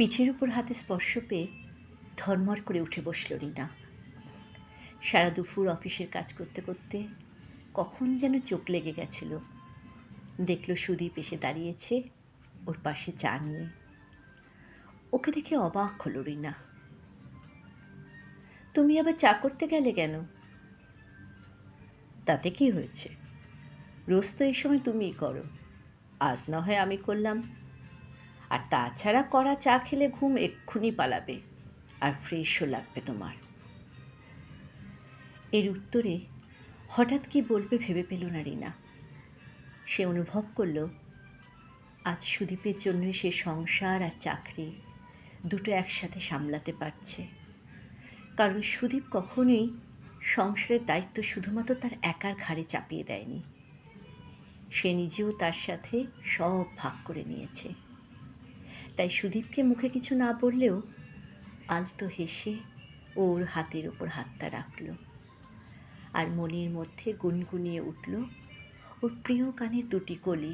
পিঠের উপর হাতে স্পর্শ পেয়ে ধর্মর করে উঠে বসল রিনা। সারা দুপুর অফিসের কাজ করতে করতে কখন যেন চোখ লেগে গেছিল। দেখল সুদীপ এসে দাঁড়িয়েছে ওর পাশে চা নিয়ে। ওকে দেখে অবাক হলো রিনা। তুমি আবার চা করতে গেলে কেন? তাতে কি হয়েছে? রোজ তো এই সময় তুমিই করো। আজ না হয় আমি করলাম। আর তাছাড়া করা চা খেলে ঘুম এক্ষুনি পালাবে। আর ফ্রেশও লাগবে তোমার। এর উত্তরে হঠাৎ কি বলবে ভেবে পেল না রিনা। সে অনুভব করল, আজ সুদীপের জন্যই সে সংসার আর চাকরি দুটো একসাথে সামলাতে পারছে। কারণ সুদীপ কখনোই সংসারের দায়িত্ব শুধুমাত্র তার একার ঘাড়ে চাপিয়ে দেয়নি। সে নিজেও তার সাথে সব ভাগ করে নিয়েছে। তাই সুদীপকে মুখে কিছু না বললেও আলতো হেসে ওর হাতের ওপর হাতটা রাখল আর মনের মধ্যে গুনগুনিয়ে উঠল ওর প্রিয় গানের দুটি কলি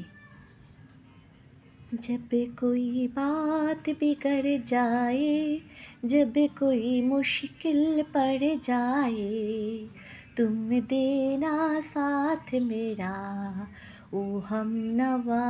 जब कोई बात बिगड़ जाए जब कोई मुश्किल पड़ जाए तुम देना साथ मेरा ओ हम नवा